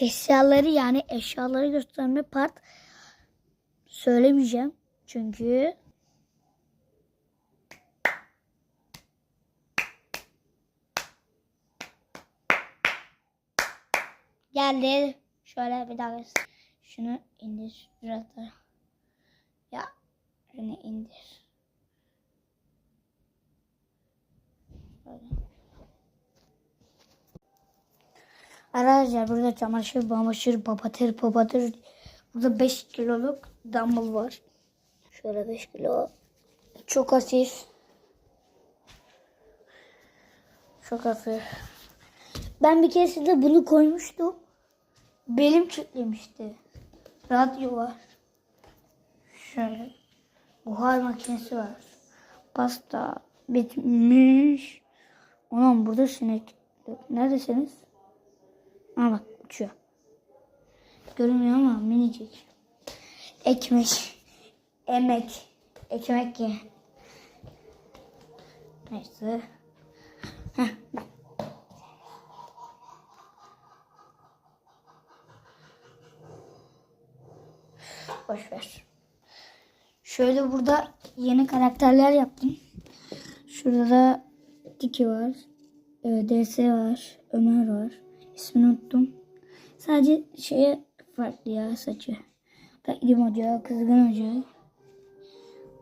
eşyaları yani eşyaları gösterme part söylemeyeceğim. Çünkü geldi. Şöyle bir daha. Şunu indir biraz daha. Ya şunu indir. Arkadaşlar burada çamaşır, bamaşır, papatır, papatır. Burada 5 kiloluk dumbbell var. Şöyle 5 kilo. Çok hafif. Çok hafif. Ben bir keresinde bunu koymuştum. Belim kitlemişti. Radyo var. Şöyle. Buhar makinesi var. Pasta bitmiş. Ulan burada sinek. Neredesiniz? Aa bak uçuyor. Görünmüyor ama minicik. Ekmek. Emek. Ekmek ye. Neyse. Heh, bak. Boş ver. Şöyle burada yeni karakterler yaptım. Şurada da Tiki var. e, DS var. Ömer var. İsmini unuttum. Sadece şeye farklı ya saçı. İlim Hoca, Kızgın Hoca.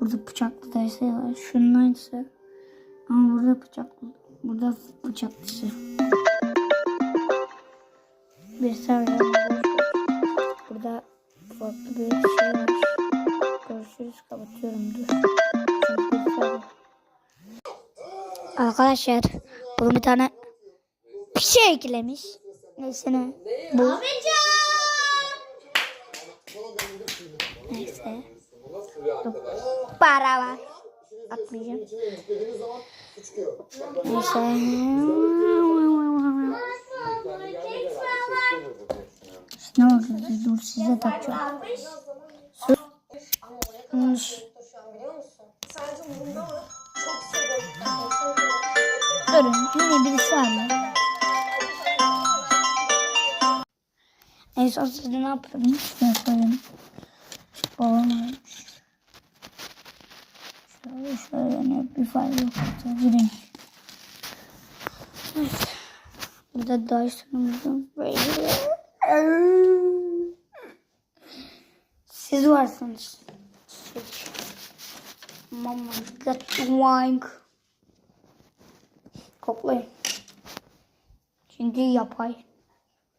Burada bıçaklı DS var. Şunun aynısı. Ama burada bıçaklı. Burada bıçaklısı. Bir saniye. Burada farklı bir şey var. Görüşürüz. Kapatıyorum. Dur. Arkadaşlar bunu bir tane bir şey eklemiş. Neyse ne. Bu. Neyse. Para var. Atmayacağım. Neyse. Ne oldu? Dur size takacağım. Sus. Durun. Yine birisi. En son size ne yapıyorum? Şuraya koyayım. Ölmüş. Şöyle şöyle ne bir fayda yok. Girin. Evet. Burada Dyson'ımızın böyle. Siz varsınız. Mama got wine. Koklayın. Çünkü yapay.